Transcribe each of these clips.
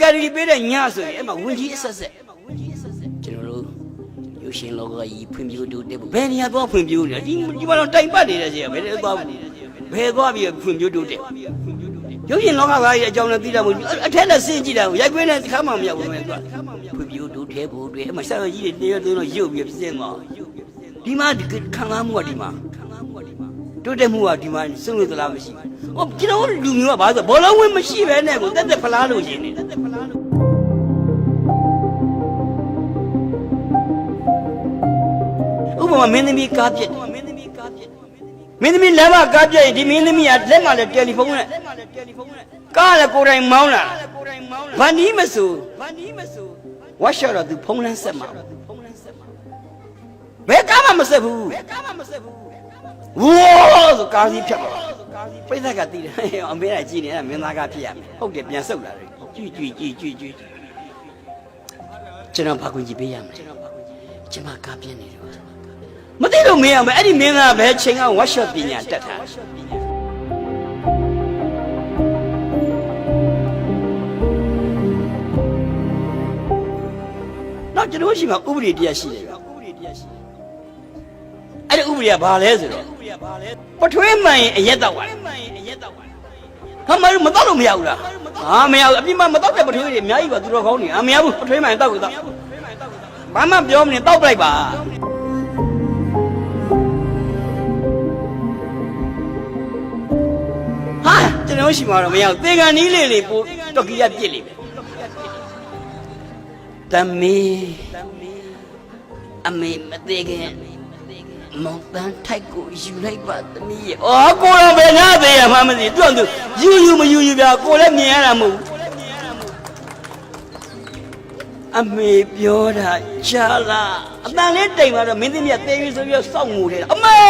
ကယ်ဒမီပေးတဲ့ညဆိုရင်အဲ့မှာဝင်ကြီးအဆက်ဆက်ကျွန်တော်တို့ရုပ်ရှင်လောကကြီးဖွံ့ဖြိုးတိုးတက်ဖို့ဘယ်နေရာသွားဖွံ့ဖြိုးနေလဲဒီဒီမှာတော့တိုင်ပတ်နေတဲ့ချိန်ကဘယ်လိုသွားဘယ်သွားပြီးဖွံ့ဖြိုးတိုးတက်ရုပ်ရှင်လောကသားကြီးအကြောင်းလည်းသိတာမဟုတ်ဘူးအထက်နဲ့ဆင်းကြည့်တာကိုရိုက်ခွင်းနဲ့တစ်ခါမှမရောက်ဘူးမဲ့သူကဖွံ့ဖြိုးတိုးတက်ဖို့အတွက်အဲ့မှာဆက်ရကြီးတွေတရသွင်းတော့ရုပ်ပြီးပြင်းသွားဒီမှာခံစားမှုကဒီမှာတိုးတက်မှုကဒီမှာစွန့်လို့သလားမရှိဘူး ဟောကျွန်တော်လူမျိုးကဘာဆိုဘောလုံးဝင်မရှိပဲနဲ့ကိုတက်တက်ဖလားလို့ရှင်နေတက်တက်ဖလားလို့ဥပမာမင်းသမီးကားပြက်တယ်မင်းသမီးကားပြက်မင်းသမီးလမ်းမကားပြက်ရင်ဒီမင်းသမီးကလက်မှလည်းတယ်လီဖုန်းနဲ့ကားလည်းကိုယ်တိုင်မောင်းလာဗန်ဒီမဆူဗန်ဒီမဆူဝါရှော်တော့သူဖုန်းလန်းဆက်မှာဘယ်ကားမှမဆက်ဘူးဘယ်ကားမှမဆက်ဘူးဝိုးဆိုကားစီးဖြတ်သွား ပြိဿကတီးတယ်အမေကကြည်နေတာမင်းသားကားဖြစ်ရမယ်ဟုတ်တယ်ပြန်ဆုတ်လာတယ်ကြွကြွကြွကြွကြွကျွန်တော်ဘာကွင်ကြည့်ပေးရမလဲကျွန်မကားပြင်းနေတယ်မသိလို့မင်းအောင်ပဲအဲ့ဒီမင်းသားဘယ်ချိန်ကဝတ်ရှော့ပညာတက်တာတော့ကျွန်တော်ရှိမှာဥပဒေတရားရှိတယ် အဲ့ဒီဥပဒေကဘာလဲဆိုတော့ပထွေးမှန်ရင်အရက်တော့ပါဟာမမတော့လို့မရဘူးလားဟာမရဘူးအပြင်မှာမတော့တဲ့ပထွေးတွေအများကြီးပါသူတော်ကောင်းနေအမရဘူးပထွေးမှန်ရင်တော့ကိုတော့ဘာမှပြောမနေတော့ပလိုက်ပါဟာကျွန်တော်ရှိမှာတော့မရဘူးသေကန်နီးလေးလေးပို့တော်ကီရပြစ်လိမ့်မယ်တမီအမေမသေးခင် မောင်တန်းထိုက်ကိုယူလိုက်ပါသမီးရဲ့အော်ကိုတော့ဘယ်နာသေးရမှမသိသူ့သူယူယူမယူယူပြကိုလည်းမြင်ရတာမဟုတ်ဘူးအမေပြောတာကြားလားအတန်လေးတိမ်သွားတော့မင်းသမီးကသေပြီဆိုပြီးတော့စောင့်ငိုတယ်အမေ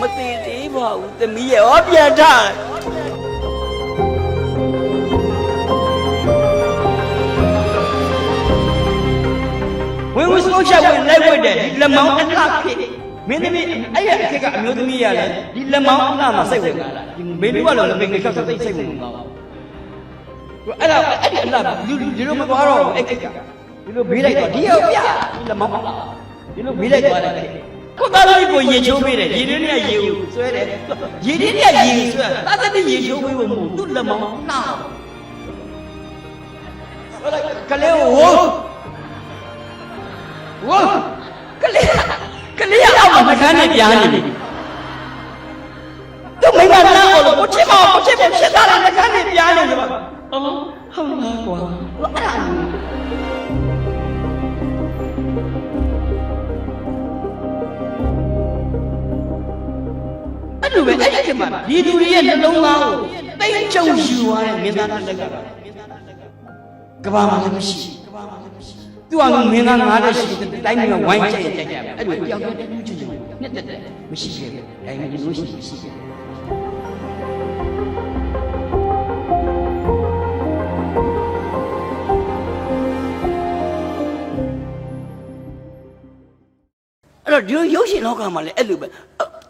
မသေးသေးပါဘူးသမီးရဲ့ဟောပြန်ထားဝင်ဝင်စိုးချက်ဝင်လိုက်ဝတ်တယ်ဒီလက်မောင်းအလှဖြစ် မင်းသမီးအဲ့ရအခေတ်ကအမျိုးသမီးရတယ်ဒီလက်မောင်းအလှမှာစိတ်ဝင်လာဒီမင်းတို့ကလည်းမင်းငယ်ချက်စိတ်စိတ်ဝင်သွားဘူးအဲ့ဒါအဲ့ဒီအလှလူဒီလိုမသွားတော့ဘူးအဲ့ခေတ်ကဒီလိုဘေးလိုက်တော့ဒီရောက်ပြဒီလက်မောင်းအလှဒီလိုဘေးလိုက်သွားတယ်ကိုသားလေးကိုရေချိုးပေးတယ်ရေရင်းနဲ့ရေကိုဆွဲတယ်ရေရင်းနဲ့ရေကိုဆွဲတာသတိရေချိုးပေးဖို့မဟုတ်သူ့လက်မောင်းနှောကလေးကိုဝိုးဝါကလေး ကလေးအောက်မှာမကန်းနဲ့ပြားနေပြီသူမိမနာအော်လို့ကိုချစ်မကိုချစ်ဖို့ဖြစ်တာလည်းမကန်းနဲ့ပြားနေတယ်ပါအော်ဟုတ်လားကွာအဲ့ဒါအဲ့လိုပဲအဲ့ဒီမှာဒီသူတွေရဲ့နှလုံးသားကိုတိတ်ချုံယူသွားတဲ့မင်းသားတစ်လက်ကကဘာမှလည်းမရှိကဘာမှလည်းမရှိ သူကမင်းသားငါးတဲ့ရှိတဲ့တိုင်းမျိုးဝိုင်းချက်ရကြကြအဲ့လိုတယောက်တည်းတူးချင်ချင်နှစ်တက်တက်မရှိခဲ့ဘူးဒါပေမဲ့ဒီလိုရှိမရှိခဲ့ဘူးအဲ့တော့ဒီလိုရုပ်ရှင်လောကမှာလည်းအဲ့လိုပဲ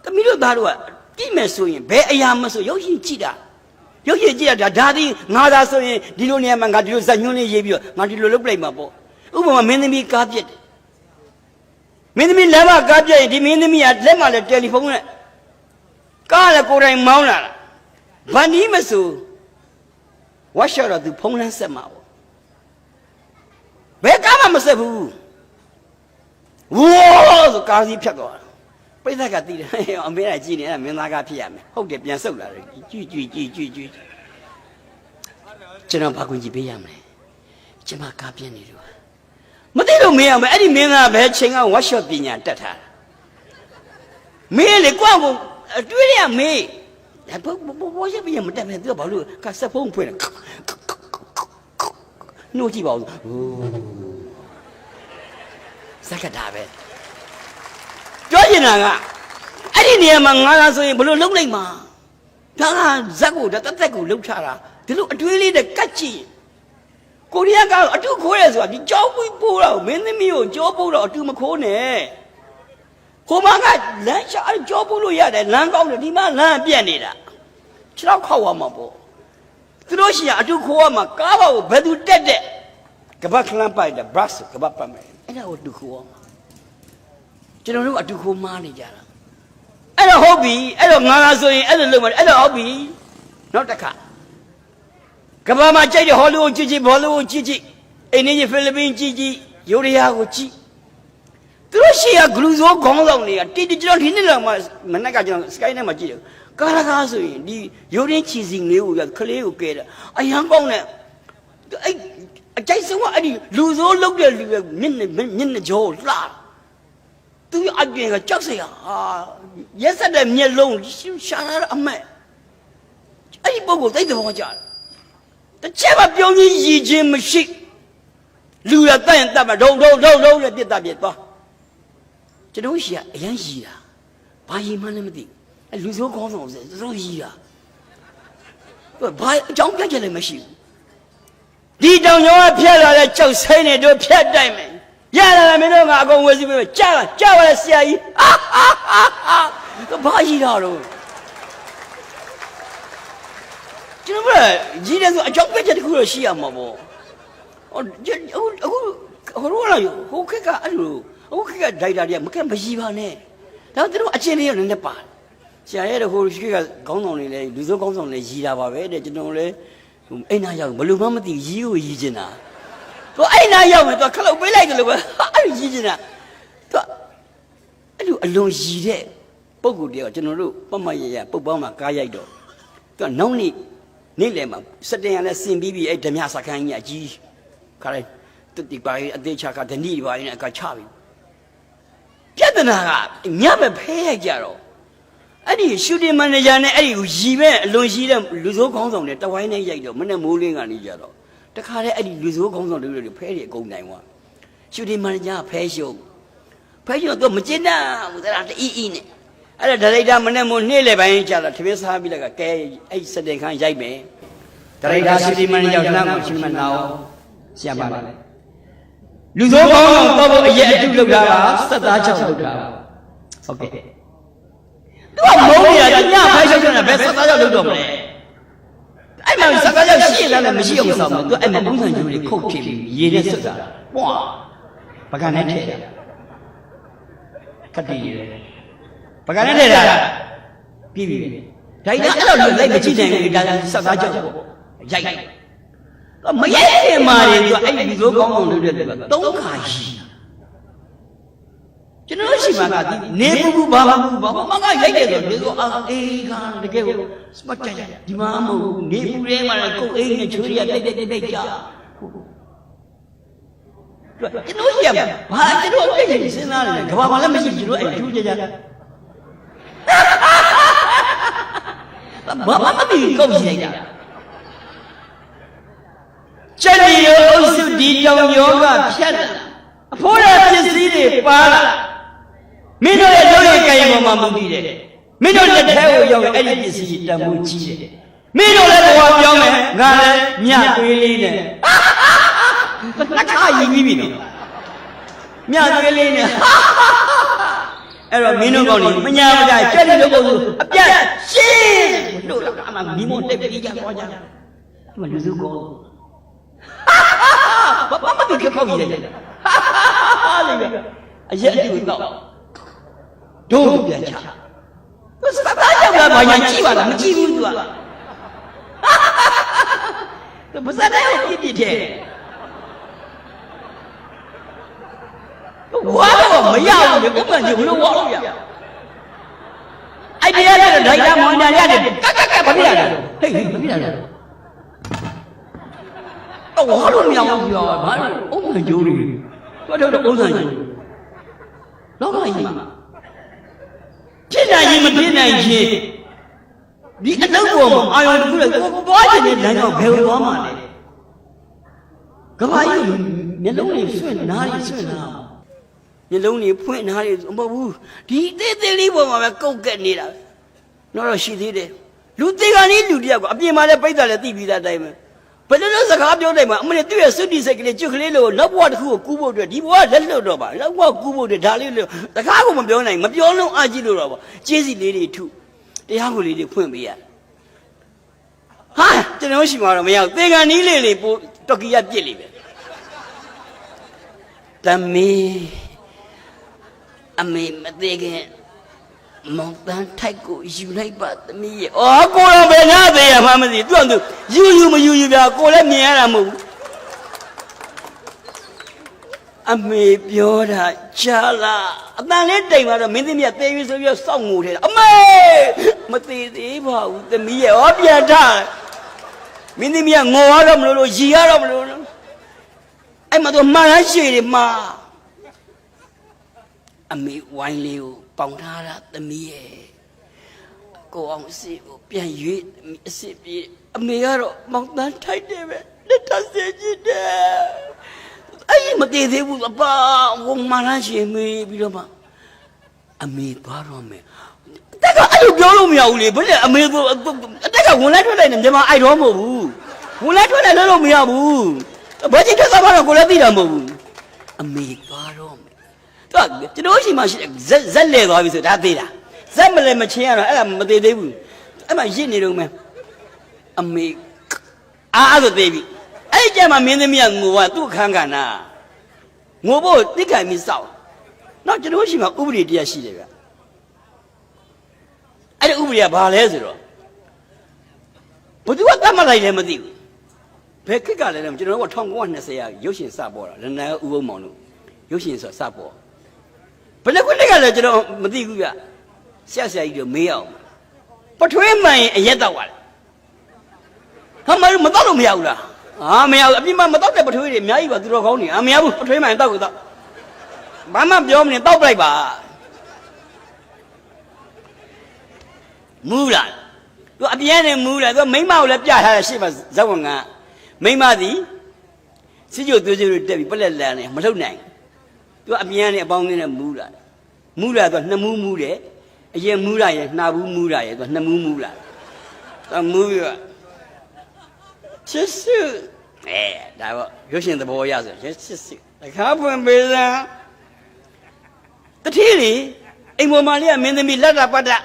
သမီးတို့သားတို့ကကြည့်မယ်ဆိုရင်ဘယ်အရာမဆိုရုပ်ရှင်ကြည့်တာရုပ်ရှင်ကြည့်တာဒါသည်ငါသာဆိုရင်ဒီလိုနေရာမှာငါဒီလိုဇာညွှန်းလေးရေးပြီးတော့ငါဒီလိုလုပ်ပလိုက်မှာပေါ့ ဥပမာမင်းသမီးကားပြက်တယ်မင်းသမီးလမ်းမကားပြက်ရင်ဒီမင်းသမီးကလက်မှလည်းတယ်လီဖုန်းနဲ့ကားလည်းကိုယ်တိုင်မောင်းလာတာဗန်ဒီမဆူဝါရှော်တော့သူဖုန်းလန်းဆက်မှာပေါ့ဘယ်ကားမှမဆက်ဘူးဝိုးဆိုကားစီးဖြတ်သွားတာပြိဿကတီးတယ်အမေကကြည်နေအဲ့မင်းသားကားဖြစ်ရမယ်ဟုတ်တယ်ပြန်ဆုတ်လာတယ်ကြွကြွကြွကြွကြွကျွန်တော်ဘာကွင်ကြည့်ပေးရမလဲကျွန်မကားပြင်းနေလို့ မသိလို့မင်းအောင်ပဲအဲ့ဒီမင်းသားပဲချိန်ကဝတ်ရှော့ပညာတက်ထားတာမင်းလေကွန့်ကိုအတွေးရမေးဒါဘောဘောဘောရပြမတက်နဲ့သူကဘာလို့ကဆက်ဖုံးဖွင့်တယ်နှိုးကြည့်ပါဦးစက်ကတာပဲပြောချင်တာကအဲ့ဒီနေရာမှာငါသာဆိုရင်ဘလို့လုံးလိုက်မှာဒါကဇက်ကိုဒါတက်တက်ကိုလှုပ်ချတာဒီလိုအတွေးလေးနဲ့ကတ်ကြည့် ကိုရီးယားကအတူခိုးရဲဆိုတာဒီကြောက်ပွေးပိုးတော့မင်းသမီးကိုကြောပိုးတော့အတူမခိုးနဲ့ကိုမကလမ်းချအဲ့ကြောပိုးလို့ရတယ်လမ်းကောင်းတယ်ဒီမှာလမ်းပြက်နေတာခြေတော့ခောက်သွားမှာပေါ့သူတို့ရှိရအတူခိုးရမှာကားပါကိုဘယ်သူတက်တဲ့ကပတ်ခလန်းပိုက်တယ် brush ကပတ်ပတ်မယ်အဲ့ဒါကိုအတူခိုးရမှာကျွန်တော်တို့အတူခိုးမားနေကြတာအဲ့တော့ဟုတ်ပြီအဲ့တော့ငါလာဆိုရင်အဲ့လိုလုပ်မှာအဲ့တော့ဟုတ်ပြီနောက်တစ်ခါ ကဘာမှာကြိုက်တဲ့ဟောလိဝုဒ်ကြည့်ကြည့်ဘောလိဝုဒ်ကြည့်ကြည့်အိန္ဒိယဖိလစ်ပင်းကြည့်ကြည့်ယူရီးယားကိုကြည့်သူတို့ရှိရဂလူဇိုးခေါင်းဆောင်တွေကတိတိကျွန်တော်ဒီနေ့လောက်မှမနေ့ကကျွန်တော် sky နဲ့မှကြည့်တယ်ကာရကားဆိုရင်ဒီယူရင်းချီစီလေးကိုကလေးကိုကဲတယ်အရန်ကောင်းတဲ့အဲ့အကြိုက်ဆုံးကအဲ့ဒီလူဇိုးလုတ်တဲ့လူရဲ့မျက်နှာမျက်နှာကြောလှသူအပြင်ကကြောက်စရာဟာရက်ဆက်တဲ့မျက်လုံးရှာရအမက်အဲ့ဒီပုဂ္ဂိုလ်သိတဲ့ဘောကြတယ် တစ်ချက်မှပြုံးကြီးရည်ချင်းမရှိလူရတတ်ရင်တတ်မှာဒုံဒုံဒုံဒုံနဲ့ပြစ်တတ်ပြစ်သွားကျွန်တော်ရှိရအရန်ရည်တာဘာရည်မှန်းလည်းမသိဘူးအဲ့လူစိုးကောင်းဆောင်ဆိုတော်ရည်တာသူကဘာအကြောင်းပြချက်လည်းမရှိဘူးဒီတောင်ကျောင်းကဖျက်လာတဲ့ကြောက်ဆိုင်နေတို့ဖျက်တိုက်မယ်ရလာတယ်မင်းတို့ကအကုန်ဝယ်စီပေးမယ်ကြာလာကြာပါလေဆရာကြီးဟာဟာဟာဟာသူဘာရည်တာတော့ ကျွန်တော်ကကြီးတယ်ဆိုအကြောင်းပြချက်တစ်ခုတော့ရှိရမှာပေါ့ဟောအခုအခုဟိုတော့လာဟိုခက်ကအဲ့လိုဟိုခက်ကဒိုက်တာတွေကမကမရည်ပါနဲ့ဒါသူတို့အချင်းလေးရောနည်းနည်းပါတယ်ဆရာရဲ့ဟိုရှိကခေါင်းဆောင်နေလဲလူစိုးခေါင်းဆောင်နေရီးတာပါပဲတဲ့ကျွန်တော်လည်းအိမ်နာရောက်ဘလို့မှမသိရီးကိုရီးချင်တာသူအိမ်နာရောက်မယ်သူခလုတ်ပေးလိုက်တယ်လို့ပဲအဲ့လိုရီးချင်တာသူအဲ့လိုအလွန်ရီးတဲ့ပုံကူတည်းကကျွန်တော်တို့ပတ်မရရပုတ်ပေါင်းမှာကားရိုက်တော့သူကနောက်နေ့ နေ့လယ်မှာစက်တင်ရလဲစင်ပြီးပြီးအဲ့ဓမြစခန်းကြီးအကြီးခါလိုက်တူတီပါအသေးချာကဒဏီပါရင်အကချပြီပြဿနာကညပဲဖဲရိုက်ကြတော့အဲ့ဒီရှူတင်မန်နေဂျာနဲ့အဲ့ဒီကိုရီမဲ့အလွန်ရှိတဲ့လူစိုးခေါင်းဆောင်တွေတဝိုင်းနဲ့ရိုက်တော့မနဲ့မိုးလင်းကနေကြတော့တခါတည်းအဲ့ဒီလူစိုးခေါင်းဆောင်တွေတွေဖဲတွေအကုန်နိုင်သွားရှူတင်မန်နေဂျာဖဲရှုံဖဲရှုံတော့မကျင်းတာဘူးဒါတအီအီနဲ့ အဲ့ဒါဒါရိုက်တာမနဲ့မိုးနေ့လေပိုင်းကြာတော့ထမင်းစားပြီးလက်ကကဲအဲ့စတဲ့ခန်းရိုက်မယ်ဒါရိုက်တာရှူတင်မန်နေဂျာလှမ်းကိုရှူမန်နာအောင်ဆရာပါလေလူစိုးခေါင်းဆောင်တော့အရက်အတုလောက်တာကစက်သားချောက်လောက်တာဟုတ်ကဲ့သူကမုန်းနေတာညဖိုက်ရှုပ်နေတာဘယ်ဆက်သားရောက်လို့တော့မလဲအဲ့မှာဆက်သားရောက်ရှိရင်လည်းမရှိအောင်ဆောင်မယ်သူအဲ့မှာပုံစံကျိုးတွေခုတ်ဖြစ်ပြီးရေနဲ့ဆက်တာပွာပကံနဲ့ထည့်တယ်ခက်တည်ရတယ် ပကံနဲ့ထည့်တာပြီးပြီဒါကြီးအဲ့လိုလိုက်မကြည့်နိုင်ဘူးဒါဆက်သားကြောက်ပေါ့ရိုက်မရိုက်ခင်မှာလေသူအဲ့ဒီလိုကောင်းအောင်လုပ်တဲ့သူကသုံးခါရှိတာကျွန်တော်ရှိမှာကဒီနေဘူးဘူးဘာဘာဘူးဘာမကရိုက်တယ်ဆိုဒီဆိုအာအေးကတကယ်ကိုစမတ်ကြဒီမှာမဟုတ်ဘူးနေဘူးထဲမှာလည်းကိုယ်အိမ်နဲ့ချွေးရတိတ်တိတ်တိတ်တိတ်ကြာကျွန်တော်ရှိရမှာဘာကျွန်တော်တိတ်တိတ်စဉ်းစားနေတယ်ကဘာမှလည်းမရှိကျွန်တော်အဲ့ချူးကြကြ ဘာမှမသိကောက်ရှိလိုက်တာကျက်ရီရောအုပ်စုဒီကြောင်ယောဂဖြတ်လာအဖိုးရပစ္စည်းတွေပါလာမင်းတို့ရဲ့လုပ်ရကြရင်ပေါ်မှာမူတည်တယ်မင်းတို့လက်ထဲကိုရောက်ရင်အဲ့ဒီပစ္စည်းတန်ဖိုးကြီးတယ်မင်းတို့လည်းဘဝပြောင်းမယ်ငါလည်းညသွေးလေးနဲ့နှစ်ခါရည်ပြီးပြီနော်ညသွေးလေးနဲ့အဲ့တော့မင်းတို့ကောင်းနေမညာမကြကြက်တယ်လို့ပုံစံအပြတ်ရှင်း လို့တော့အမှမိမတက်ပြီးကြသွားကြအမှလူစုကောဘာမှမသိခေခောက်ကြီးတယ်ဟာလေအရက်အတူတော့ဒုံပြန်ချသူစတားကြောက်လာဘာညာကြည့်ပါလားမကြည့်ဘူးသူကသူပါစတဲ့ကိုပြစ်ပြစ်တယ်ဝါတော့မရဘူးလေဥပ္ပန်ကြီးဘလို့ဝါလို့ရ အဲ့ဒီရတဲ့ဒိုင်တာမွန်ညာရတယ်ကက်ကက်ကဘာဖြစ်ရလဲဟေးဘာဖြစ်ရလဲတော့ဝါလို့မရဘူးပြောဘာလို့ဥပ္ပန်ကျိုးတွေတော့တော့ဥစ္စာကြီးလောကကြီးမှာဖြစ်နိုင်ရင်မဖြစ်နိုင်ချင်းဒီအလုပ်ပေါ်မှာအာရုံတစ်ခုနဲ့ကိုသွားချင်တဲ့လမ်းကြောင်းဘယ်လိုသွားမှာလဲကဘာကြီးမျက်လုံးတွေဆွင့်နားတွေဆွင့်နာ မျက်လုံးတွေဖွင့်နားတွေမဟုတ်ဘူးဒီသေးသေးလေးပေါ်မှာပဲကုတ်ကက်နေတာတော့တော့ရှိသေးတယ်လူသေးကလေးလူတယောက်ကအပြင်မှာလည်းပိတ်တာလည်းသိပြီးသားတိုင်းပဲဘယ်လိုလဲစကားပြောနိုင်မှာအမလေးသူ့ရဲ့စွတိစိတ်ကလေးကျွတ်ကလေးလို့နောက်ဘဝတစ်ခုကိုကူးဖို့အတွက်ဒီဘဝလက်လွတ်တော့ပါနောက်ဘဝကူးဖို့အတွက်ဒါလေးလို့စကားကိုမပြောနိုင်မပြောလုံးအကြည့်လို့တော့ပါကျေးစီလေးတွေထုတရားကိုလေးတွေဖွင့်ပေးရဟာကျွန်တော်ရှိမှာတော့မရဘူးသေကန်နီးလေးလေးပိုတော်ကီရပြစ်လိပဲသမီး အမေမသေးခင်မောင်တန်းထိုက်ကိုယူလိုက်ပါသမီးရဲ့အော်ကိုတော့ဘယ်နာသေးရမှမသိသူ့အတူယူယူမယူယူပြကိုလည်းမြင်ရတာမဟုတ်ဘူးအမေပြောတာကြားလားအတန်လေးတိမ်သွားတော့မင်းသမီးကသေပြီဆိုပြီးတော့စောင့်ငိုထဲတာအမေမသေးသေးပါဘူးသမီးရဲ့ဟောပြန်ထားမင်းသမီးကငိုရတော့မလို့လို့ရီရတော့မလို့လို့အဲ့မှာတော့မှားရရှိတယ်မှား အမေဝိုင်းလေးကိုပေါင်ထားတာသမီးရဲ့ကိုအောင်အစီကိုပြန်ရွေးသမီးအစီပြေးအမေကတော့မောင်တန်းထိုက်တယ်ပဲလက်ထပ်စေချင်တယ်အဲ့ဒီမတည်သေးဘူးအပါဝမလာရှင်မေးပြီးတော့မှအမေသွားတော့မယ်တက်ကအဲ့လိုပြောလို့မရဘူးလေဘယ်လဲအမေကအတက်ကဝင်လိုက်ထွက်လိုက်နေမြန်မာအိုက်တော့မဟုတ်ဘူးဝင်လိုက်ထွက်လိုက်လို့လို့မရဘူးဘာကြည့်ထွက်သွားမှတော့ကိုလည်းသိတာမဟုတ်ဘူးအမေသွားတော့ မယ်တော့ကျွန်တော်ရှိမှရှိဇက်ဇက်လဲသွားပြီဆိုဒါသေးတာဇက်မလဲမချင်းရတော့အဲ့ဒါမတည်သေးဘူးအဲ့မှရစ်နေတော့မယ်အမေအားအဲ့ဒါသေးပြီအဲ့ကြမှာမင်းသမီးကငိုကသူ့အခန်းကဏ္ဍငိုဖို့တိခိုင်ပြီးစောက်နောက်ကျွန်တော်ရှိမှာဥပဒေတရားရှိတယ်ဗျအဲ့ဒီဥပဒေကဘာလဲဆိုတော့ဘသူကတတ်မှတ်လိုက်လဲမသိဘူးဘယ်ခက်ကလဲလဲကျွန်တော်က1920ရာရုပ်ရှင်စပေါ်တာရနန်းဥပုံမောင်တို့ရုပ်ရှင်ဆိုစပေါ် ဘယ်နှစ်ခုနှစ်ကလဲကျွန်တော်မသိဘူးဗျဆရာဆရာကြီးတို့မေးအောင်ပထွေးမှန်ရင်အရက်တော့ပါလေဟာမမတော့လို့မရဘူးလားအာမရဘူးအပြစ်မမတော့တဲ့ပထွေးတွေအများကြီးပါသူတော်ကောင်းနေအာမရဘူးပထွေးမှန်တော့ကိုတော့ဘာမှပြောမနေတော့ပလိုက်ပါမူးလာသူအပြင်းနဲ့မူးလာသူမိမကိုလည်းပြထားတယ်ရှေ့မှာဇက်ဝင်ကမိမသည်စစ်ကြိုသွေးကြိုတက်ပြီးပလက်လန်နေမထုတ်နိုင် သူအပြင်းနဲ့အပေါင်းနဲ့မူးလာမူးလာသူနှစ်မူးမူးတယ်အရင်မူးလာရင်နှာဘူးမူးလာရင်သူနှစ်မူးမူးလာသူမူးပြီးတော့ချစ်စုအဲဒါပေါ့ရုပ်ရှင်သဘောရဆိုရင်ချစ်စုတခါပွင့်ပေးစမ်းတတိလေအိမ်ပေါ်မှာလေးကမင်းသမီးလက်တာပတ်တာ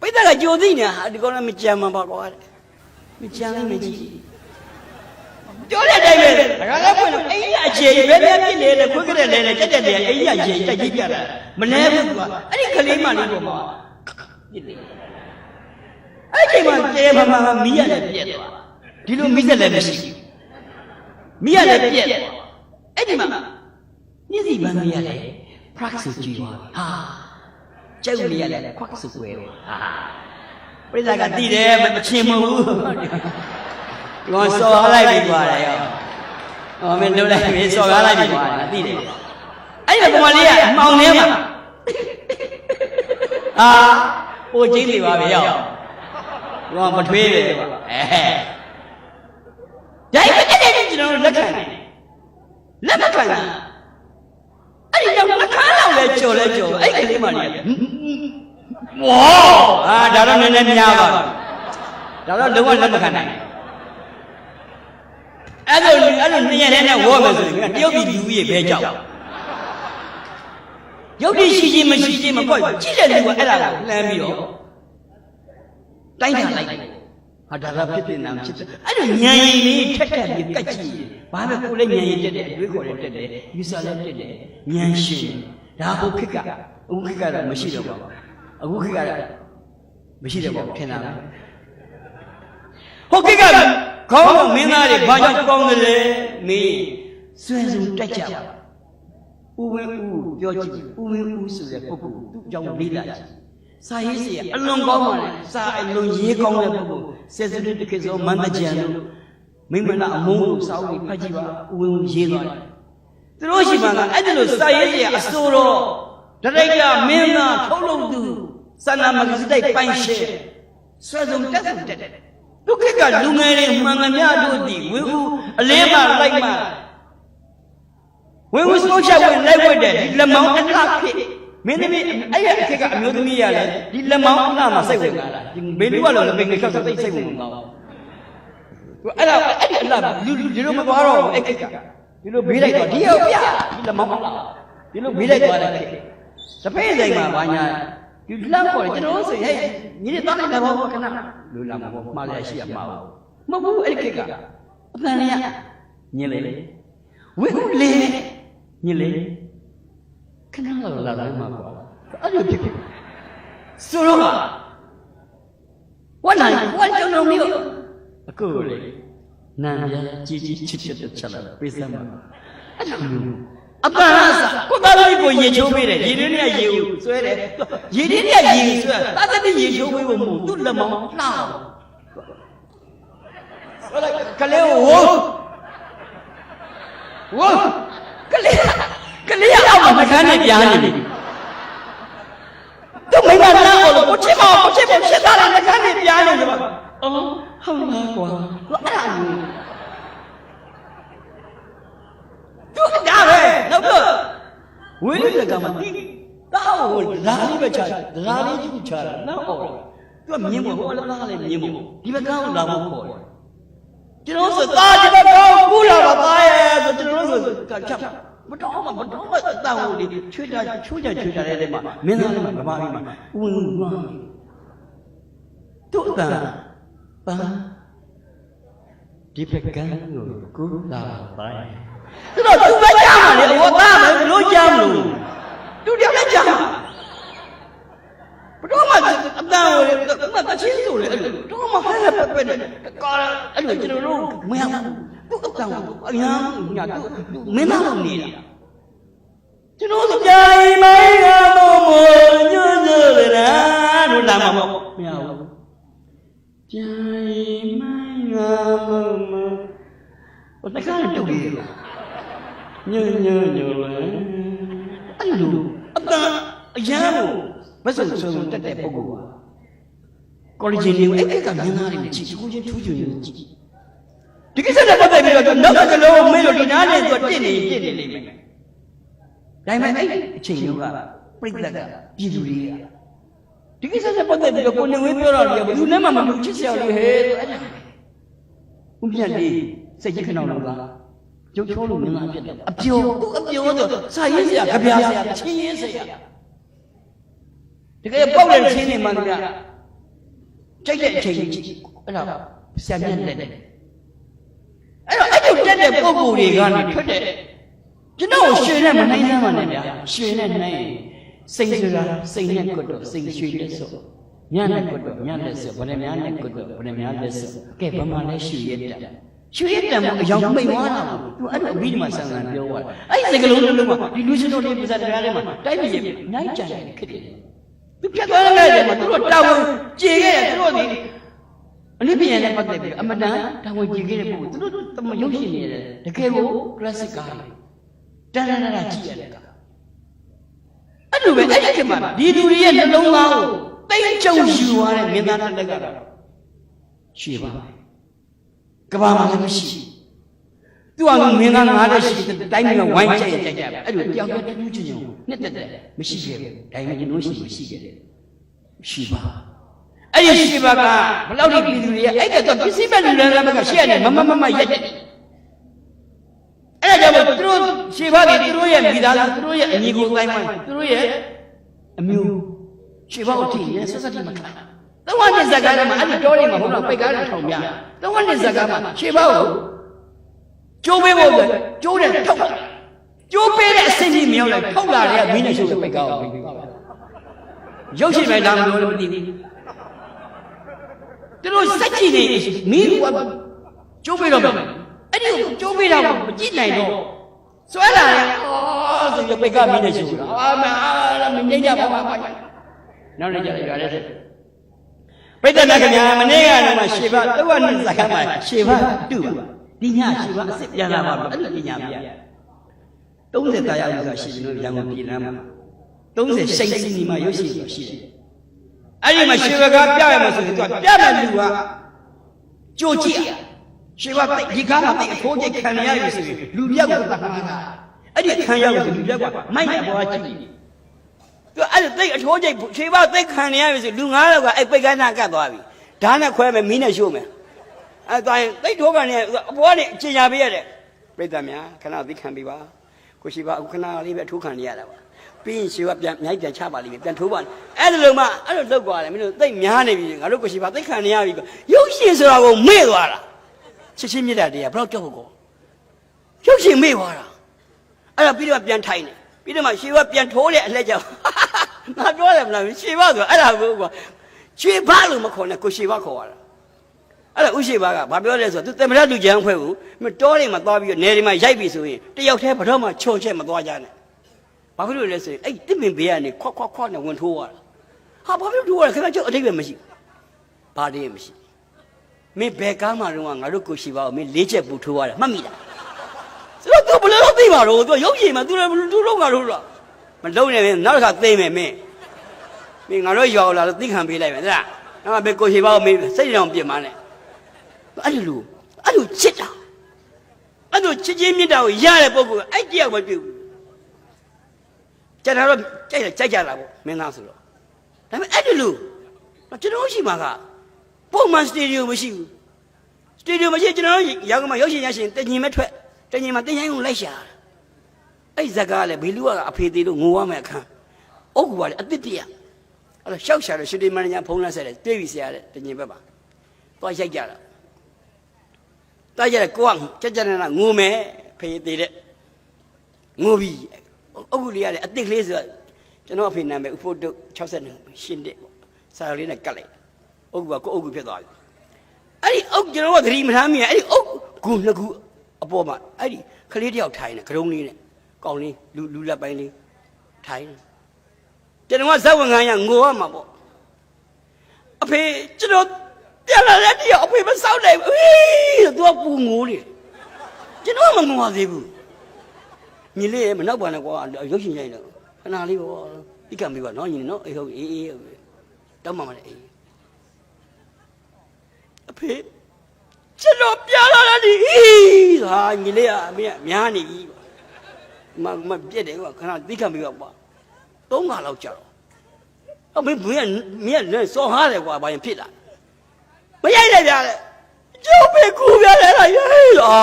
ပိဿကကြိုသိနေဟာဒီကောင်လည်းမကြမ်းမှာပါကွာတဲ့မကြမ်းလည်းမကြည့် ပြောတဲ့အတိုင်းပဲတခါကပွင့်လို့အိမ်ရအခြေပဲပဲပြစ်လေလေခွေးကလေးလေလေတက်တက်လေအိမ်ရအခြေတက်ကြီးပြတာမလဲဘူးကွာအဲ့ဒီကလေးမလေးပေါ်မှာပြစ်လေအဲ့ဒီမှာတဲမမမီးရတယ်ပြက်သွားဒီလိုမိသက်လည်းမရှိဘူးမိရလည်းပြက်သွားအဲ့ဒီမှာမျက်စိပန်းမိရလည်း practice ကြည့်ပါဟာကျုပ်မိရလည်း practice ကွယ်ဟာပြိဿကတည်တယ်မချင်းမဟုတ်ဘူး ဒီကောင်စော်ကားလိုက်ပြီကွာလေရောဟောမင်းလုံးလိုက်ပြီစော်ကားလိုက်ပြီကွာတည်တယ်အဲ့ဒီကောင်မလေးကအမှောင်ထဲမှာအာဟိုချင်းနေပါပဲရောဒီကောင်မထွေးတယ်ကွာအဲဒါပေမဲ့အဲ့ဒီကျွန်တော်တို့လက်ခံတယ်လက်မခံတာအဲ့ဒီတော့အခါလောက်လဲကြော်လဲကြော်အဲ့ဒီကလေးမလေးဝါအာဒါတော့နည်းနည်းများပါဒါတော့လုံးဝလက်မခံနိုင် အဲ့လိုအဲ့လိုနှစ်ရက်တည်းနဲ့ဝေါ်မယ်ဆိုရင်တရုတ်ပြည်လူကြီးပဲကြောက်ရုပ်တည်ရှိချင်းမရှိချင်းမပေါ့ကြည့်တဲ့လူကအဲ့ဒါကိုလှမ်းပြီးတော့တိုင်းတာလိုက်ဟာဒါကဖြစ်ဖြစ်နာဖြစ်တယ်အဲ့လိုဉာဏ်ရည်လေးထက်ထက်ပြီးကတ်ကြည့်ဘာပဲကိုယ်လည်းဉာဏ်ရည်တက်တယ်အတွေးခေါ်လည်းတက်တယ်ယူဆလည်းတက်တယ်ဉာဏ်ရှင်ဒါဟိုခက်ကအခုခက်ကတော့မရှိတော့ပါဘူးအခုခက်ကတော့မရှိတော့ပါဘူးထင်တာပဲဟိုခက်က ခေါင်းကမင်းသားတွေဘာကြောင့်ကောင်းတယ်လဲမင်းစွဲစုံတက်ကြပါဦးဝင်းဦးပြောကြည့်ဦးဝင်းဦးဆိုတဲ့ပုဂ္ဂိုလ်သူ့အကြောင်းလေးလာကြည့်စာရေးစီအလွန်ကောင်းပါလေစာအလွန်ရေးကောင်းတဲ့ပုဂ္ဂိုလ်စေစရတခေသောမန္တကြံတို့မိမနာအမုန်းကိုစာအုပ်ဖတ်ကြည့်ပါဦးဝင်းဦးရေးသွားတယ်သူတို့ရှိမှလားအဲ့ဒါလို့စာရေးစီအစိုးတော့ဒရိုက်တာမင်းသားထုတ်လုပ်သူစန္ဒမဂ္ဂစတိုက်ပိုင်ရှယ်ဆွဲစုံတက်စုံတက်တယ် ဒုက္ခကလူငယ်တွေမှန်သမျှတို့သည်ဝေဟုအလင်းမှလိုက်မှဝေဟုစိုးချက်ဝင်လိုက်ဝတ်တဲ့ဒီလက်မောင်းအလှဖြစ်မင်းသမီးအဲ့ရအခက်ကအမျိုးသမီးရလဲဒီလက်မောင်းအလှမှာစိတ်ဝင်လာတာဒီမေလူကလည်းလက်ပင်ကြီးခောက်စိတ်စိတ်ဝင်မှာသူအဲ့ဒါအဲ့ဒီအလှလူဒီလိုမသွားတော့ဘူးအဲ့ခက်ကဒီလိုဘေးလိုက်တော့ဒီရောက်ပြဒီလက်မောင်းအလှဒီလိုဘေးလိုက်သွားတဲ့ခက်တပည့်ဆိုင်မှာဘာညာဒီလှမ်းပေါ်တယ်ကျွန်တော်တို့ဆိုရင်ဟဲ့ညီလေးသွားလိုက်တယ်ဘောခဏ လူလာမှာပေါ့မှားရရှိရမှာပေါ့မဟုတ်ဘူးအဲ့ဒီခေတ်ကအတန်လေးကညင်လေဝိဟုလေညင်လေခဏလောက်လာလာမှာပေါ့အဲ့လိုဖြစ်ဖြစ်ဆိုတော့ဝတ်နိုင်ဝတ်ကျွန်တော်မျိုးအခုလေနာမည်ကြီးကြီးချစ်ချစ်ချက်လာပေးစမ်းပါအဲ့လိုမျိုး အပန်းအစကိုသားလေးကိုရေချိုးပေးတယ်ရေရင်းနဲ့ရေကိုဆွဲတယ်ရေရင်းနဲ့ရေကိုဆွဲတာသားသမီးရေချိုးပေးဖို့မဟုတ်သူ့လက်မောင်းလှောက်ဆွဲလိုက်ကလေးကိုဝိုးဝိုးကလေးကလေးရအောင်မခန်းနဲ့ပြားနေတယ်သူမိမနာကိုလို့ကိုချစ်မကိုချစ်ဖို့ချစ်တာလည်းမခန်းနဲ့ပြားနေတယ်ပါအော်ဟုတ်လားကွာအဲ့ဒါမျိုးသူဒါပဲနောက်တော့ ဝိလိကကမတိတောက်ကိုဓာလေးပဲချတာဓာလေးကြီးချတာနောက်အော်သူကမြင်ဖို့ဟောလည်းသားလည်းမြင်ဖို့ဒီဘက်ကကိုလာဖို့ခေါ်တယ်ကျွန်တော်ဆိုသားဒီဘက်ကောကူလာပါသားရဲ့ဆိုကျွန်တော်ဆိုကချက်မတော်မှမတော်မှတောက်ကိုလေချွေးတာချွေးကြချွေးကြတဲ့မှာမင်းသားလေးမှာဗမာလေးမှာဝင်ဝင်တို့တာပါဒီဘက်ကကိုကူလာပါရဲ့ သူတော့သူပဲကြားမှာလေဟောသားပဲဘလို့ကြားမလို့သူတယောက်လည်းကြားမှာဘတော့မှအတန်ကိုမတချင်းဆိုလေအဲ့လိုတော့မှဟဲ့ဟဲ့ပဲနဲ့ကာအဲ့လိုကျွန်တော်တို့မရဘူးသူအတန်ကိုအများညာသူမင်းသားလို့နေတာကျွန်တော်တို့ကြိုင်မိုင်းကမို့မို့ညွှန်းကြရတာတို့လာမှာပေါ့မရဘူးကြိုင်မိုင်းကမို့မို့ဟိုတခါတုတ်ပြီး ညွှန်းညွှန်းညွှန်းလေအဲ့လိုအတန်အရန်ကိုမဆုပ်ဆုပ်တက်တဲ့ပုဂ္ဂိုလ်ပါကော်လီဂျင်းတွေကိုအဲ့ကမင်းသားတွေကြည့်ကိုချင်းထူးချွန်နေကြည့်ဒီကိစ္စနဲ့ပတ်သက်ပြီးတော့နောက်ကလုံးမေးလို့ဒီနားနဲ့သူကတင့်နေတင့်နေလိမ့်မယ်ဒါပေမဲ့အဲ့အချိန်တုန်းကပြိဿကပြည်သူတွေကဒီကိစ္စနဲ့ပတ်သက်ပြီးတော့ကိုနေဝေးပြောတော့လေဘယ်သူနဲ့မှမလို့ချစ်စရာလို့ဟဲ့အဲ့ဒါဦးမြတ်လေးစိတ်ကြီးခဏလောက်လား ကျုပ်ချိုးလို့မင်းသားဖြစ်တယ်အပျော်သူအပျော်ဆိုစာရေးစရာကြပြားစရာချင်းရေးစရာတကယ်ပေါက်တဲ့ချင်းနေမှန်တယ်ဗျကြိုက်တဲ့အချိန်ကြီးအဲ့ဒါဆရာမြတ်လက်တယ်အဲ့တော့အဲ့လိုတက်တဲ့ပုံကိုယ်တွေကနေထွက်တဲ့ကျွန်တော်ရွှေနဲ့မနိုင်စမ်းပါနဲ့ဗျာရွှေနဲ့နိုင်စိတ်ဆိုတာစိတ်နဲ့ကွတ်တော့စိတ်ရွှေလက်ဆိုညနဲ့ကွတ်တော့ညလက်ဆိုဘယ်နှများနဲ့ကွတ်တော့ဘယ်နှများလက်ဆိုကဲဘာမှလဲရွှေရက်တက် ရွှေရက်တက်မှာအယောင်မိတ်သွားတာသူအဲ့လိုအပြီးဒီမှာဆန်ဆန်ပြောသွားအဲ့ဒီစကလုံးလုံးလုံးမှာဒီလူရှင်တို့လေးပြဿနာတရားတွေမှာတိုက်ပြည်နိုင်ကြတယ်ခက်တယ်သူပြတ်သွားတဲ့နေရာမှာသူတို့တာဝန်ကြေခဲ့တယ်သူတို့ဒီအနည်းပြန်နဲ့ပတ်သက်ပြီးအမတန်တာဝန်ကြေခဲ့တဲ့ပုံသူတို့တမရုပ်ရှင်နေတယ်တကယ်ကို classic ကားတန်တန်တန်ကြည့်ရတယ်ကအဲ့လိုပဲအဲ့ဒီခေတ်မှာဒီလူတွေရဲ့နှလုံးသားကိုတိတ်ကြုံယူသွားတဲ့မင်းသားတစ်လက်ကတော့ရှိပါမယ် ကဘာမှလည်းမရှိသူကမင်းသားငါးတဲ့ရှိတဲ့တိုင်းမျိုးဝိုင်းချက်ရကြတယ်အဲ့လိုတယောက်တည်းတူးချင်ချင်နှစ်တက်တက်မရှိခဲ့ဘူးဒါပေမဲ့ကျွန်တော်ရှိမရှိခဲ့တယ်ရှိပါအဲ့ဒီရှိပါကဘလောက်ဒီပြည်သူတွေရဲ့အဲ့ကတော့ပစ္စည်းပဲလူလန်းလန်းဘက်ကရှေ့ကနေမမမမရက်တယ်အဲ့ဒါကြောင့်သူတို့ရှေ့ပါကသူတို့ရဲ့မိသားစုသူတို့ရဲ့အညီကိုတိုင်းမှသူတို့ရဲ့အမျိုးရှေ့ပါကိုထိရင်ဆက်ဆက်ထိမခံ သုံးဝနှစ်ဇက်ကားထဲမှာအဲ့ဒီတောနေမှာဘုရားပိတ်ကားနဲ့ထောင်ပြသုံးဝနှစ်ဇက်ကားမှာရှေ့ပါကိုကျိုးပေးဖို့အတွက်ကျိုးတယ်ထုတ်တာကျိုးပေးတဲ့အဆင့်ကြီးမရောက်လိုက်ထုတ်လာတဲ့မင်းနဲ့ရှုပ်တဲ့ပိတ်ကားကိုရုပ်ရှင်ပဲလားမလို့မသိဘူးသူတို့စက်ကြည့်နေမင်းကကျိုးပေးတော့မယ်အဲ့ဒီကိုကျိုးပေးတာကိုမကြည့်နိုင်တော့ဆွဲလာတယ်အော်ဆိုပြီးပိတ်ကားမင်းနဲ့ရှုပ်တာအာမအာမငိမ့်ကြပါပါနောက်နေ့ကျတော့ရွာတဲ့ ပိဋကနာခင်ဗျာမနေ့ကတော့မှရှေဘတော့ဝနှစ်စကားမှာရှေဘတူပါဒီညရှေဘအစ်စ်ပြန်လာပါအဲ့လိုပညာပြ30တာရယူဆိုတာရှိတယ်လို့ရန်ကုန်ပြည်လမ်းမှာ30ရှိန်စီနီမှာရုပ်ရှင်ဆိုတာရှိတယ်အဲ့ဒီမှာရှေဘကပြရမှာဆိုရင်သူကပြမယ်လူကကြိုကြည့်ရှေဘဒီကားမှာအဖိုးကြီးခံရပြီဆိုရင်လူပြောက်ကသတ်မှားတာအဲ့ဒီခံရပြီလူပြောက်ကမိုက်တဲ့ဘွားကြည့် သူအဲ့ဒါသိအထိုးကျိတ်ခြေပါသိခံနေရပြီဆိုလူငါးယောက်ကအဲ့ပိတ်ကန်းနာကတ်သွားပြီဓာတ်နဲ့ခွဲမယ်မီးနဲ့ရှို့မယ်အဲ့သွားရင်သိထိုးကန်နေအပေါ်ကနေအကျင်ညာပေးရတဲ့ပြိတ္တများခဏသိခံပြီပါကိုရှိပါအခုခဏလေးပဲအထိုးခံနေရတာပါပြီးရင်ရှေကပြန်အများကြီးပြန်ချပါလိမ့်မယ်ပြန်ထိုးပါအဲ့ဒါလုံးမှအဲ့လိုလောက်သွားတယ်မင်းတို့သိပ်များနေပြီငါတို့ကိုရှိပါသိပ်ခံနေရပြီရုပ်ရှင်ဆိုတာကိုမေ့သွားတာချစ်ချင်းမြတ်တာတရားဘယ်တော့ကြောက်ဖို့ကောရုပ်ရှင်မေ့သွားတာအဲ့ဒါပြီးတော့ပြန်ထိုင်တယ် ပြီးတော့မှရှေကပြန်ထိုးတဲ့အလှက်ကြောင့်ငါပြောတယ်မလားရှေဘဆိုအဲ့ဒါကိုကွာရှေဘလို့မခေါ်နဲ့ကိုရှေဘခေါ်ရတာအဲ့ဒါဥရှိပါကဘာပြောလဲဆိုတော့သူတမရလူကျန်းဖွဲ့ကိုမတောတွေမှာသွားပြီးတော့နေတွေမှာရိုက်ပြီဆိုရင်တယောက်တည်းဘတော့မှချုံချက်မသွားကြနဲ့ဘာဖြစ်လို့လဲဆိုရင်အဲ့တစ်ပင်ဘေးကနေခွက်ခွက်ခွက်နဲ့ဝင်ထိုးသွားတာဟာဘာဖြစ်လို့ထိုးရလဲခင်ဗျာကျုပ်အတိတ်ပဲမရှိဘာတည်းမရှိမင်းဘယ်ကားမှတော့ငါတို့ကိုရှိပါဦးမင်းလေးချက်ပူထိုးသွားတယ်မှတ်မိလားဆိုတော့ သူဘယ်လိုလုပ်သိပါတော့သူရုပ်ရှင်မှာသူလည်းသူလုံးကတော့တော့မလုံးနဲ့မင်းနောက်တစ်ခါသိမယ်မင်းမင်းငါတို့ရောလာတော့သိခံပေးလိုက်မယ်တဲ့နော်ဘယ်ကိုရှိပါဦးမင်းစိတ်ရောင်ပြင်ပါနဲ့အဲ့ဒီလိုအဲ့လိုချစ်တာအဲ့လိုချစ်ချင်းမြတ်တာကိုရတဲ့ပုဂ္ဂိုလ်ကအဲ့တယောက်မပြုတ်ဘူးကျန်တာတော့ကြိုက်တယ်ကြိုက်ကြတာပေါ့မင်းသားဆိုတော့ဒါပေမဲ့အဲ့ဒီလိုကျွန်တော်ရှိမှာကပုံမှန်စတေဒီယိုမရှိဘူးစတေဒီယိုမရှိကျွန်တော်ရောက်ကမှရုပ်ရှင်ရရှင်တညင်မဲ့ထွက် တညင်မှာတင်ရင်ကိုလိုက်ရှာအဲ့ဇက်ကားလည်းဘေလူကအဖေသေးလို့ငိုရမယ်အခန်းအုတ်ကူကလည်းအစ်စ်တရအဲ့တော့ရှောက်ရှာလို့ရှင်ဒီမန်နေဂျာဖုန်းလက်ဆက်တယ်တွေးပြီးဆရာတဲ့တညင်ဘက်ပါသွားရိုက်ကြတာတားကြတယ်ကိုကကြက်ကြက်နဲ့ငိုမယ်ဖေးသေးတဲ့ငိုပြီအုတ်ကူလေးရတယ်အစ်စ်ကလေးဆိုတော့ကျွန်တော်အဖေနာမည်ဥဖို့တုတ်62ရှင်းတဲ့ပေါ့စာရလေးနဲ့ကတ်လိုက်အုတ်ကူကကိုအုတ်ကူဖြစ်သွားပြီအဲ့ဒီအုတ်ကျွန်တော်ကသတိမထားမိရအဲ့ဒီအုတ်ကူနှစ်ခု အပေါ်မှာအဲ့ဒီကလေးတယောက်ထိုင်နေကရုံးလေးနဲ့ကောင်းလေးလူလူလက်ပိုင်းလေးထိုင်နေကျွန်တော်ကဇက်ဝင်ခံရငိုရမှာပေါ့အဖေကျွန်တော်ပြန်လာတဲ့တယောက်အဖေမစောက်နိုင်ဘူးအေးတော့သူကပူငိုးနေကျွန်တော်ကမငိုပါသေးဘူးညီလေးမနောက်ပါနဲ့ကွာရုပ်ရှင်ရိုက်နေခဏလေးပေါ့ဒီကံပေးပါနော်ညီနော်အေးဟုတ်အေးအေးတောင်းပါမလဲအေးအဖေ ကျွန်တော်ပြန်လာတဲ့ဒီဟာညီလေးကအမေကများနေပြီမမပြက်တယ်ကွာခဏဒီကံပေးပါကွာသုံးခါလောက်ကြာတော့အမေမင်းကမင်းကလည်းစော်ဟားတယ်ကွာဘာရင်ဖြစ်လာမရိုက်လိုက်ပြလေကျုပ်ဖေကူပြလေလားရိုက်လာ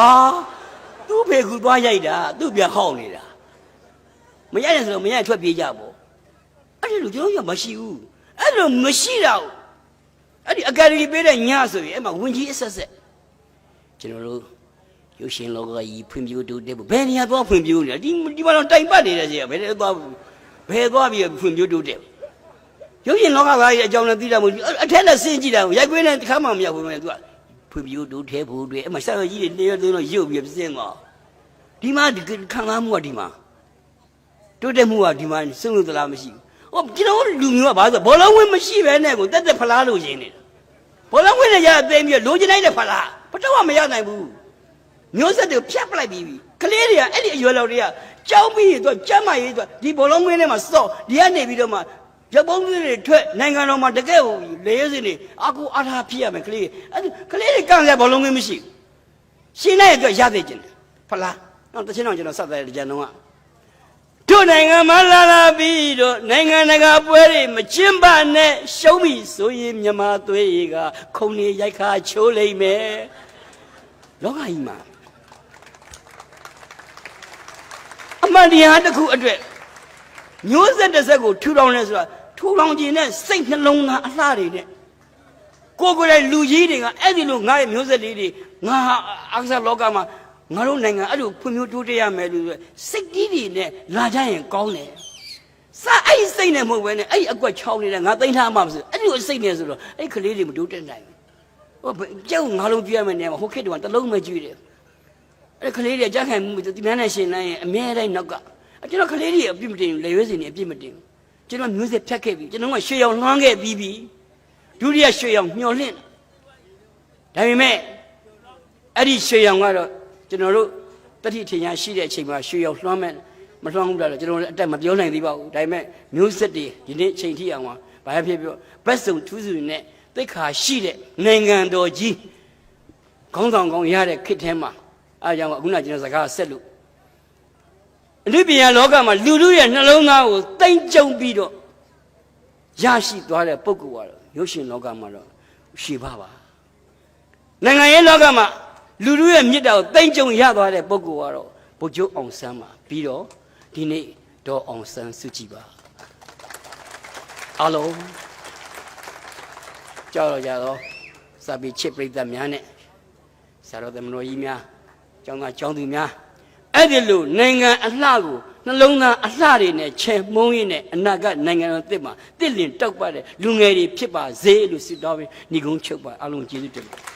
သူ့ဖေကူသွားရိုက်တာသူ့ပြန်ဟောက်နေတာမရိုက်ရဆိုတော့မရိုက်ထွက်ပြေးကြပေါ့အဲ့ဒီလိုကျွန်တော်ကမရှိဘူးအဲ့လိုမရှိတော့အဲ့ဒီအကာဒမီပေးတဲ့ညဆိုရင်အဲ့မှာဝင်ကြီးအဆက်ဆက် ကျွန်တော်တို့ရုပ်ရှင်လောကကြီးဖွံ့ဖြိုးတိုးတက်ဖို့ဘယ်နေရာသွားဖွံ့ဖြိုးနေတာဒီဒီမှာတော့တိုင်ပတ်နေတဲ့စီကဘယ်နေသွားဘယ်သွားပြီးဖွံ့ဖြိုးတိုးတက်ရုပ်ရှင်လောကသားရဲ့အကြောင်းနဲ့သိတာမဟုတ်ဘူးအထက်နဲ့ဆင်းကြည့်တာကိုရိုက်ကွင်းနဲ့တစ်ခါမှမရောက်ဘူးမဲ့သူကဖွံ့ဖြိုးတိုးထဲဖို့တွေအမဆက်ရကြီးတွေနေရသွင်းတော့ရုပ်ပြီးပြင်းသွားဒီမှာဒီခံစားမှုကဒီမှာတိုးတက်မှုကဒီမှာစွန့်လို့သလားမရှိဘူးဟောကျွန်တော်လူမျိုးကဘာဆိုဘောလုံးဝင်းမရှိပဲနဲ့ကိုတက်တက်ဖလားလို့ရင်းနေတာဘောလုံးဝင်းနဲ့ရအသိမ်းပြီးလိုချင်လိုက်တဲ့ဖလား ဘတော့မှမရနိုင်ဘူးမျိုးဆက်တွေဖြတ်ပလိုက်ပြီးပြီကလေးတွေကအဲ့ဒီအရွယ်လောက်တွေကကြောက်ပြီးတော့ကြမ်းမရေးတော့ဒီဘောလုံးဝင်းထဲမှာစော့ဒီကနေပြီးတော့မှရပုံးတွေထွက်နိုင်ငံတော်မှာတကယ်ကိုလေရဲစင်းနေအကူအားထားဖြစ်ရမယ်ကလေးအဲ့ဒီကလေးတွေကန့်ရဘောလုံးမင်းမရှိဘူးရှင်းတဲ့အတွက်ရသေးခြင်းဖလားတော့တချင်းတော့ကျွန်တော်စတဲ့ကြံတော့ကတို့ နိုင်ငံမှာလာလာပြီးတော့နိုင်ငံတကာပွဲတွေမကျင်းပနဲ့ရှုံးပြီဆိုရင်မြန်မာသွေးကခုံနေရိုက်ခါချိုးလိမ့်မယ်လောကကြီးမှာအမှန်တရားတစ်ခုအတွက်မျိုးဆက်တစ်ဆက်ကိုထူထောင်လဲဆိုတာထူထောင်ခြင်းနဲ့စိတ်နှလုံးသားအလှတွေနဲ့ကိုယ်ကိုယ်တိုင်လူကြီးတွေကအဲ့ဒီလိုငါရဲ့မျိုးဆက်လေးတွေငါဟာအက္ခလောကမှာ ငါတို့နိုင်ငံအဲ့လိုဖွံ့ဖြိုးတိုးတက်ရမယ်လို့ဆိုစိတ်ကြီးတွေနဲ့လာကြရင်ကောင်းတယ်စာအဲ့ဒီစိတ်နဲ့မဟုတ်ဘဲနဲ့အဲ့ဒီအကွက်ချောင်းနေတဲ့ငါသိမ်းထားမှမဆိုအဲ့ဒီလိုစိတ်နဲ့ဆိုတော့အဲ့ဒီကလေးတွေမတိုးတက်နိုင်ဘူးဟိုကြောက်ငါလုံးကြည့်ရမယ်နေမှာဟိုခေတ်တုန်းကတလုံးမကြည့်တယ်အဲ့ကလေးတွေကြက်ခိုင်မှုဒီမန်းနဲ့ရှင်လိုက်ရင်အမြဲတမ်းနောက်ကကျွန်တော်ကလေးတွေအပြစ်မတင်ဘူးလေရွေးစင်တွေအပြစ်မတင်ဘူးကျွန်တော်မျိုးစစ်ဖြတ်ခဲ့ပြီကျွန်တော်ကရွှေရောင်လွှမ်းခဲ့ပြီးပြီဒုတိယရွှေရောင်မျောလင့်ဒါပေမဲ့အဲ့ဒီရွှေရောင်ကတော့ ကျွန်တော်တို့တတိထင်ရှားရှိတဲ့အချိန်မှာရွှေရောင်လွှမ်းမဲ့မလွှမ်းဘူးလားတော့ကျွန်တော်လည်းအတက်မပြောနိုင်သေးပါဘူးဒါပေမဲ့မျိုးစစ်တွေဒီနေ့အချိန်ထိအောင်ပါဘာဖြစ်ဖြစ်ဘက်စုံထူးစုနဲ့သိခါရှိတဲ့နိုင်ငံတော်ကြီးခေါင်းဆောင်ကောင်းရတဲ့ခေတ်ထဲမှာအားကြောင့်အခုနကျွန်တော်စကားဆက်လို့အနုပညာလောကမှာလူလူရဲ့နှလုံးသားကိုတိမ်ကြုံပြီးတော့ရရှိသွားတဲ့ပုဂ္ဂိုလ်ကတော့ရုပ်ရှင်လောကမှာတော့ရှေပါပါနိုင်ငံရေးလောကမှာ လူလူရဲ့မြစ်တာကိုတိမ်ကြုံရသွားတဲ့ပုဂ္ဂိုလ်ကတော့ဘုကျုံအောင်ဆန်းပါပြီးတော့ဒီနေ့ဒေါ်အောင်ဆန်းစုကြည်ပါအားလုံးကြောက်ရကြတော့စာပေချစ်ပရိသတ်များနဲ့ဆရာတော်သမတော်ကြီးများကျောင်းသားကျောင်းသူများအဲ့ဒီလိုနိုင်ငံအလှကိုနှလုံးသားအလှတွေနဲ့ချေမှုန်းရင်းနဲ့အနာဂတ်နိုင်ငံတော်တစ်မှာတစ်လင်တောက်ပတဲ့လူငယ်တွေဖြစ်ပါစေလို့ဆုတောင်းပြီးညီကုန်းချုပ်ပါအားလုံးကျေးဇူးတင်ပါတယ်